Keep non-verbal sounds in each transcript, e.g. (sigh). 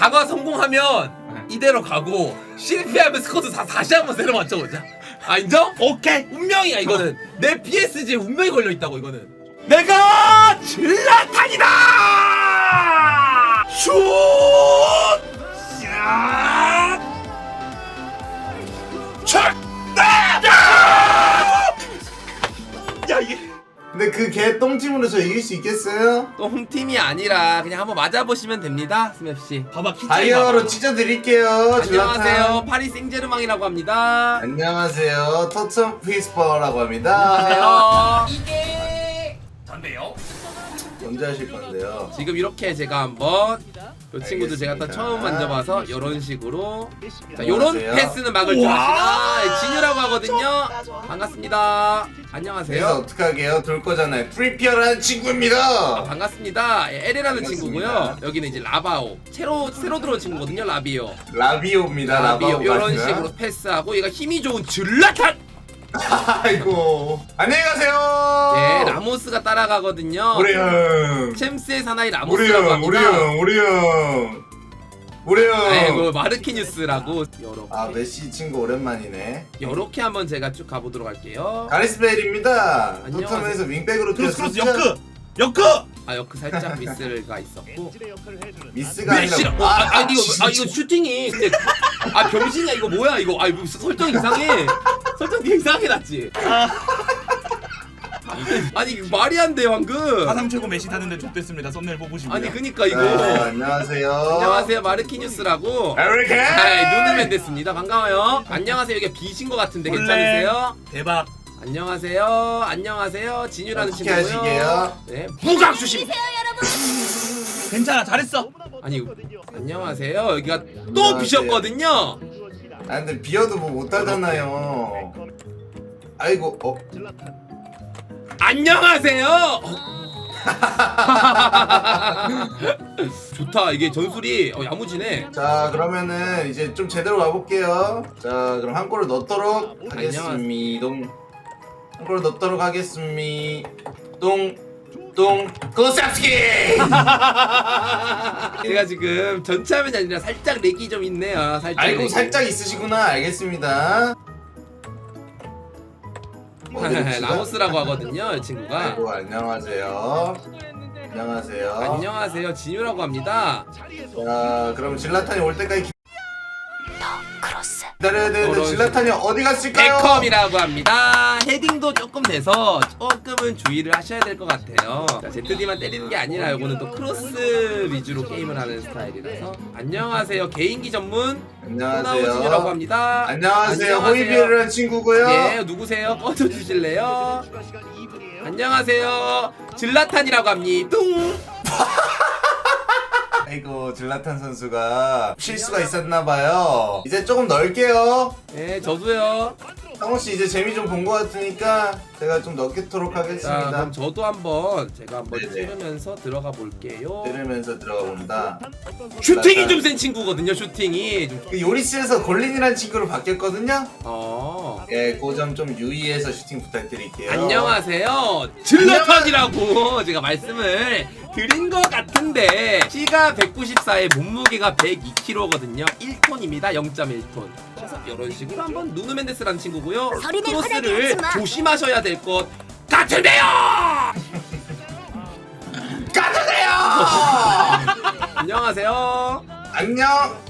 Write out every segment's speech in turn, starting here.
강화 성공하면 이대로 가고 실패하면 스쿼드 다 다시 한번 새로 맞춰보자. 아 인정? 오케이. 운명이야 이거는. 내 PSG에 운명이 걸려 있다고 이거는. 내가 질라탄이다. 슛. 야. 촥. 근데 그 개 똥찜으로 저 이길 수 있겠어요? 또 홈팀이 아니라 그냥 한번 맞아보시면 됩니다, 스맵 씨. 봐봐 키 다이어로 찢어드릴게요. 안녕하세요. 파리 생제르망이라고 합니다. 안녕하세요. 토천 피스퍼라고 합니다. 안녕하세요. 전데요. 언제 하실 건데요? 지금 이렇게 제가 한번 이 친구들 제가 또 알겠습니다. 처음 만져봐서 이런 식으로 자, 안녕하세요. 요런 패스는 막을 줄. 아시나 진유라고 하거든요. 반갑습니다. 그래서 안녕하세요. 어떻게 하게요? 돌 거잖아요. 프리피어라는 아, 친구입니다. 반갑습니다. 예, 에레라는 반갑습니다. 친구고요. 여기는 이제 라바오. 새로 새로 들어온 친구거든요. 라비오. 라비오입니다. 라비오 라비오 이런 식으로 패스하고 얘가 힘이 좋은 줄라탄. 아이고. 안녕히 가세요. 예, 라모스가 따라가거든요. 우리 형. 챔스의 사나이 우리 라모스라고 형. 우리 합니다. 형. 우리 형. 우리 형. 아이고 마르키뉴스라고 여러 아 메시 친구 오랜만이네. 요렇게 한번 제가 쭉 가보도록 할게요. 안녕하세요. 토트넘에서 윙백으로 크로스 크로스 뛰었었죠? 역크. 역크. 아 여크 살짝 미스가 있었고 미스가 메시라 아니라 어, 아, 아, 이거 진짜. 아 이거 슈팅이 근데 아 병신이야 이거 뭐야 이거 아 이거 설정 이상해 설정 되게 이상하게 났지. (laughs) 아니 이거 말이 안 돼 방금. 가상 최고 메시 타는데 족됐습니다. 썸네일 뽑으시고요. 아니 그니까 이거. 네, 안녕하세요. 안녕하세요. 마르키뉴스라고. 에리케. 네 눈을 멘댔습니다. 반가워요. 안녕하세요. 이게 비신 것 같은데 원래- 괜찮으세요? 대박. 안녕하세요. 안녕하세요. 진유라는 어떻게 친구고요? 하시게요? 네. 무각 주심! 괜찮아 잘했어. 아니 안녕하세요. 여기가 또 안녕하세요. 비셨거든요 아 근데 비어도 뭐 못하잖아요. 아이고 어 안녕하세요. (laughs) 좋다 이게 전술이 어, 야무지네. 자 그러면은 이제 좀 제대로 가볼게요. 자 그럼 한 골을 넣도록 하겠습니다. 한 골을 넣도록 하겠습니다. 똥 똥 고사스키. (laughs) 제가 지금 전체 화면이 아니라 살짝 렉이 좀 있네요. 살짝. 아이고 렉이. 살짝 있으시구나. 알겠습니다. (laughs) 라모스라고 하거든요, 이 친구가. 아이고 안녕하세요. 안녕하세요. 안녕하세요, 진유라고 합니다. 자 그럼 질라탄이 올 때까지 그러시- 질라탄이 어디 갔을까요? 베컴이라고 합니다. 헤딩도 조금 돼서 조금은 주의를 하셔야 될 것 같아요. 자, ZD만 때리는 게 아니라 이거는 또 크로스 위주로 게임을 하는 스타일이라서. 안녕하세요, 개인기 전문 호나우진이라고 안녕하세요. 합니다. 안녕하세요. 호이비르라는 친구고요. 예, 누구세요? 꺼져 주실래요? 안녕하세요. 질라탄이라고 합니다. 뚱. 아이고 질라탄 선수가 실수가 있었나봐요. 이제 조금 넓게요. 예, 저도요. 상호 씨 이제 재미 좀 본 것 같으니까 제가 좀 넣겠도록 자, 하겠습니다. 그럼 저도 한번 제가 한번 네네. 찌르면서 들어가 볼게요. 때리면서 들어가 본다. 슈팅이 좀 센 친구거든요. 슈팅이 좀. 그 요리스에서 골린이라는 친구로 바뀌었거든요. 어. 예, 그점 좀 유의해서 슈팅 부탁드릴게요. 안녕하세요. 질러탄이라고 제가 말씀을 드린 것 같은데 키가 194에 몸무게가 102kg거든요. 1톤입니다. 0.1톤. 그래서 이런 식으로 한번 누누 멘데스라는 친구고 요. 서린을 화나게 크로스를 하지 마. 조심하셔야 될 것 같은데요. (laughs) 가주세요. (laughs) 안녕하세요. 안녕.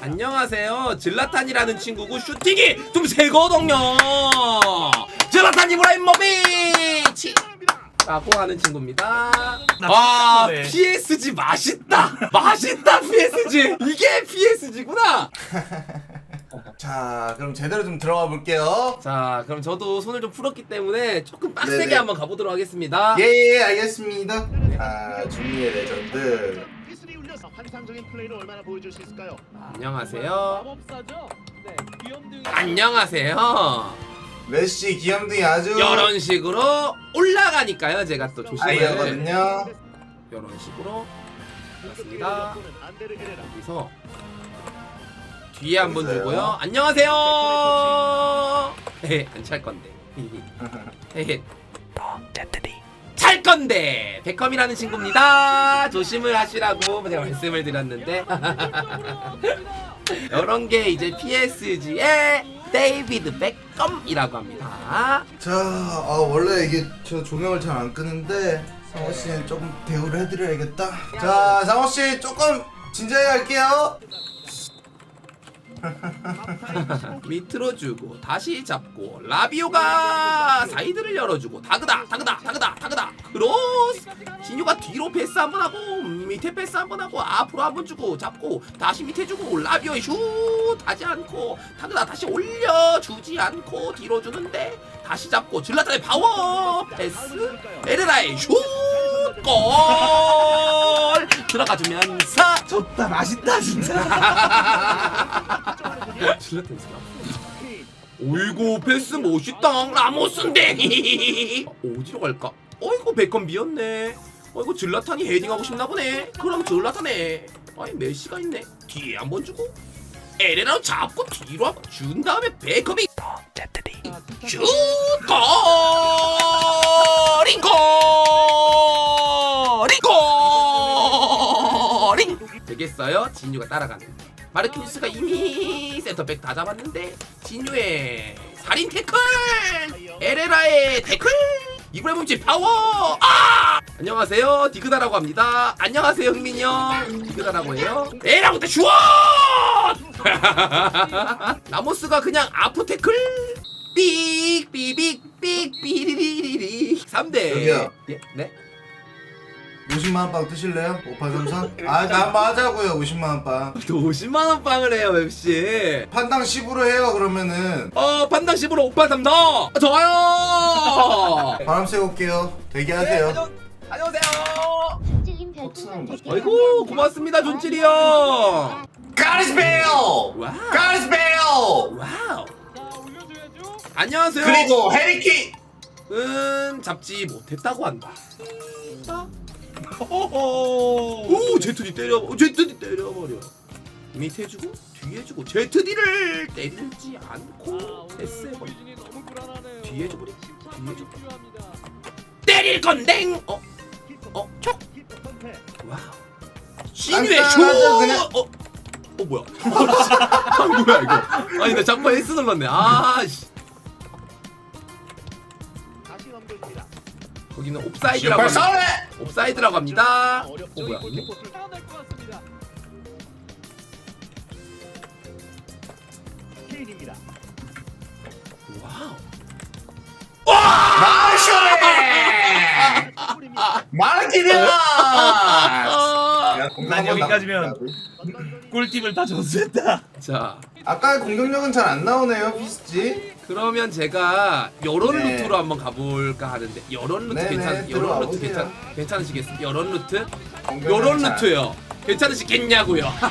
안녕하세요. 질라탄이라는 친구고 슈팅이 좀 세거든요. 질라탄 이브라임 모비치. 라고 하는 친구입니다. 깜짝이야. PSG 맛있다. 맛있다, PSG. 이게 PSG구나. (laughs) 자, 그럼 제대로 좀 들어가 볼게요. 자, 그럼 저도 손을 좀 풀었기 때문에 조금 빡세게 네네. 한번 가보도록 하겠습니다. 예, 예, 알겠습니다. 아, 중미의 레전드. 기술이 울려서 환상적인 플레이를 얼마나 보여줄 수 있을까요? 안녕하세요. 마법사죠? 네, 귀염둥이. 안녕하세요. 메시 귀염둥이 아주 이런 식으로 올라가니까요. 제가 또 조심을 아이거든요. 이런 식으로 맞습니다. 안데르 헤레라. 여기서 뒤에 한번 있어요. 주고요. 안녕하세요. 헤헤 안찰 건데. (laughs) 헤헤. 헤헤. 찰 건데 베컴이라는 친구입니다. 조심을 하시라고 제가 말씀을 드렸는데 (laughs) 이런 게 이제 PSG의 데이비드 베컴이라고 합니다. 자, 아, 원래 이게 저 조명을 잘 안 끄는데 상호 씨는 조금 대우를 해드려야겠다. 자, 상호 씨 조금 진지하게 할게요. (laughs) 밑으로 주고 다시 잡고 라비오가 사이드를 열어주고 다그다 다그다 다그다 다그다. 크로스! 진유가 뒤로 패스 한번 하고 밑에 패스 한번 하고 앞으로 한번 주고 잡고 다시 밑에 주고 라비오의 슛! 하지 않고 다그다 다시 올려주지 않고 뒤로 주는데 다시 잡고 질라탄의 파워! 패스! 에레라의 슛 골 들어가주면서. 좋다 맛있다 진짜. (laughs) 오이고 패스 멋있다. 라모스인데. (laughs) 어디로 갈까? 어이구 베컴 비었네. 어이구 질라탄이 헤딩하고 싶나 보네. 그럼 질라탄에. 아니 메시가 있네. 뒤에 한번 주고. 에레나로 잡고 뒤로 한번 준 다음에 베컴이. 슛! 골인 골인 골인 되겠어요? 진유가 따라가는 마르키뉴스가 이미 센터백 다 잡았는데 진유의 살인 태클! 에레라의 태클! 이브라이모비치 파워! 아! 안녕하세요. 디그다라고 합니다. 안녕하세요 흥민이 형. 디그다라고 해요. 에라부터 슛 라모스가 (laughs) 그냥 아프 태클! 삑삑삑삑 삐리리리리. 3대. 저기요. 예? 네? 50만 원빵 드실래요? 5833? (laughs) 아, 나 한번 하자고요. 50만 원 빵. 또 50만원 빵을 해요 맵씨 판당 10으로 해요. 그러면은 어 판당 10으로 오빠 삼더 좋아요 (laughs) 바람 쐬고 올게요. 대기하세요. 안녕하세요 찔린 별풍선 백 개. 아이고 고맙습니다 존찔이 형 가리스베일! 와우 가리스베일! 와우 안녕하세요 그리고 해리키! 은 잡지 못했다고 한다 호호. 오 제트디 때려 어, 제트디 때려버려 밑에 해주고 뒤에 해주고 제트디를 때리지 않고 패스해버려 뒤에 줘버려 뒤에 줘 때릴 건댕 어? 어? 촉 와우 신유의 슛! 깐깐하죠, 그냥. 어? 어 뭐야 (laughs) 아 뭐야 이거 아니 나 잠깐 S 눌렀네 아씨 거기는 옵사이드라고 합니다 슈퍼소닉! 옵사이드라고 합니다 어. 뭐야 이 이게? 골키퍼를 될것 같습니다. 케인입니다. 와우 마르쇼레! 마르키냐! 아, 난 여기까지면 꿀팁을 다 줬었다. 자 아까 공격력은 잘 안 나오네요, 피스지. 그러면 제가 여론 네. 루트로 한번 가볼까 하는데 여론 루트 네네, 괜찮 들어와 여론 루트 보세요. 괜찮 괜찮으시겠습니까? 여론 루트 공격력 여론 잘. 루트요 괜찮으시겠냐고요? (laughs)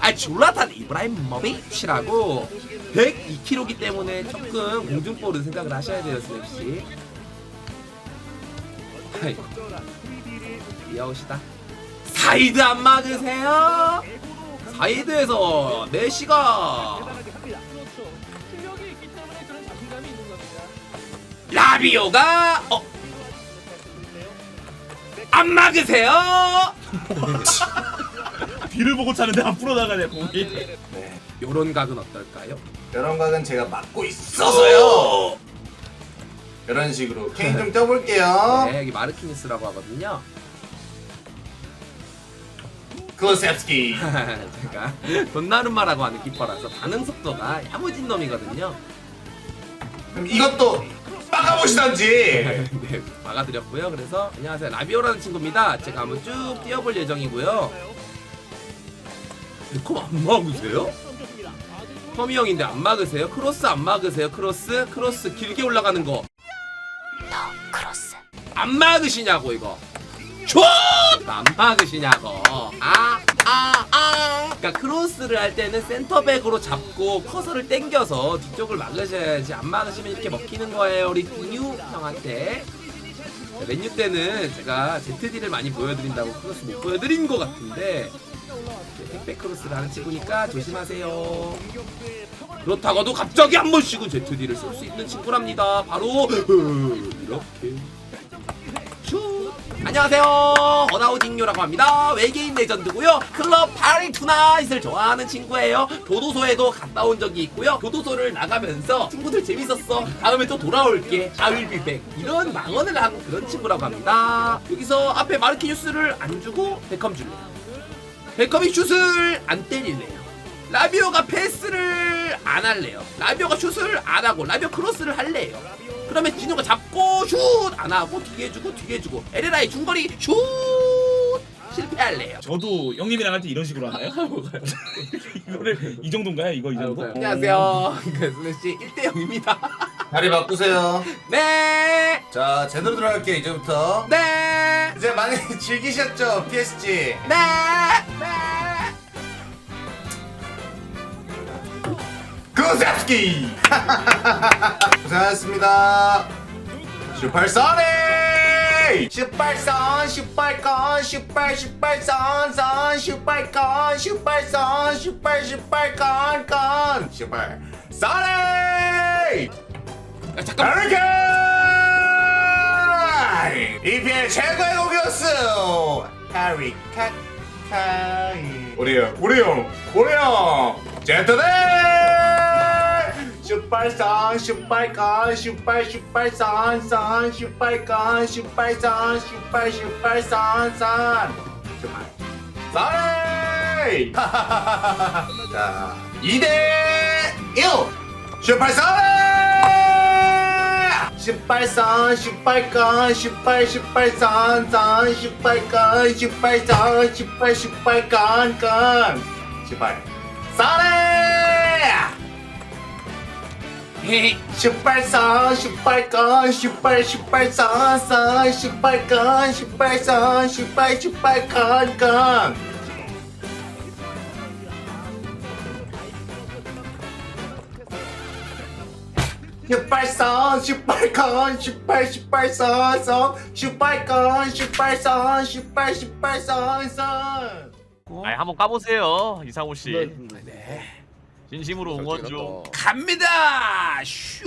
아 졸라탄 이브라임모비치라고 102kg이기 때문에 조금 공중볼은 생각을 하셔야 돼요 스냅씨 아이고 이아웃이다 사이드 안 막으세요? 사이드에서 메시가. 라비오가 어? 안 막으세요? (laughs) 뒤를 보고 차는데 앞으로 나가네 공이. 네. 요런 각은 어떨까요? 이런 각은 제가 막고 있어서요. 이런 식으로 케인 좀 떠볼게요. 네, 여기 마르키니스라고 하거든요. 클로셉스키. (laughs) 제가 돈나룸마라고 하는 키퍼라서 반응 속도가 야무진 놈이거든요. 그럼 이것도 막아보시던지. (laughs) 네, 막아드렸고요. 그래서 안녕하세요. 라비오라는 친구입니다. 제가 한번 쭉 뛰어볼 예정이고요. 베컴 안 막으세요? 터미 형인데 안 막으세요? 크로스 안 막으세요? 크로스? 크로스 길게 올라가는 거. 크로스. 안 막으시냐고 이거 슛! 안 막으시냐고. 아 아, 아. 그러니까 크로스를 할 때는 센터백으로 잡고 커서를 당겨서 뒤쪽을 막으셔야지 안 막으시면 이렇게 먹히는 거예요 우리 비뉴 형한테. 자, 맨유 때는 제가 ZD를 많이 보여드린다고 크로스 못 보여드린 것 같은데 택백 크로스를 하는 친구니까 조심하세요. 그렇다고도 갑자기 한 번씩은 ZD를 쓸 수 있는 친구랍니다. 바로 (laughs) 이렇게 안녕하세요. 어나우딩요라고 합니다. 외계인 레전드고요. 클럽 파리 투나잇을 좋아하는 친구예요. 교도소에도 갔다 온 적이 있고요. 교도소를 나가면서 친구들 재밌었어. 다음에 또 돌아올게. 아윌비백 이런 망언을 하는 그런 친구라고 합니다. 여기서 앞에 마르키뉴스를 안 주고 베컴 줄래요? 베컴이 슛을 안 때리네요. 라비오가 패스를 안 할래요. 라비오가 슛을 안 하고 라비오 크로스를 할래요 그러면 진우가 잡고 슛 안 하고 뒤에 주고 뒤에 주고 에레라의 중거리 슛 실패할래요. 저도 형님이랑 할 때 이런 식으로 하나요? (laughs) 이거를 이 정도인가요? 이거 이 정도? 안녕하세요. 그슬래 씨 1대 0입니다. 자리 바꾸세요. (laughs) 네. 자, 제대로 들어갈게요, 이제부터. 네. 이제 많이 (laughs) 즐기셨죠, PSG? 네. 네. 구세스키! (laughs) 고생하셨습니다. 슈퍼소닉! 슈퍼선, 슈퍼건, 슈퍼, 슈퍼선, 선, 슈퍼건, 슈퍼선, 슈퍼, 슈퍼건, 건, 슈퍼, 소닉! 야, 잠깐. 해리케인! EPL 최고의 공격수! 해리 카카이 우리 형, 우리 형, 우리 형! 제트네! 슈퍼선, 슈퍼건, 슈퍼, 슈퍼선, 선, 슈퍼건, 슈퍼선, 슈퍼, 슈퍼선, 선! 슈퍼, 소리! (laughs) 자, 2대 1! 슈퍼소닉! 슈퍼선, 슈퍼건, 슈퍼, 슈퍼선, 선, 슈퍼건, 슈퍼선, 슈퍼, 슈퍼건, 건, 슈퍼, 소닉! 슈퍼선, 슈퍼건, 슈퍼, 슈퍼선, 선, 슈퍼건, 슈퍼선, 슈퍼, 슈퍼건, 건. 슈퍼선, 슈퍼건, 슈퍼, 슈퍼선, 선, 슈퍼건, 슈퍼선, 슈퍼, 슈퍼선, 선. 아니 한번 까보세요 이상호 씨 네. 진심으로 응원 좀 갑니다. 슛.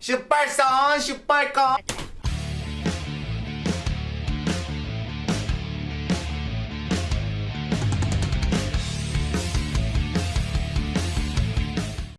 슈퍼선, 슈퍼건.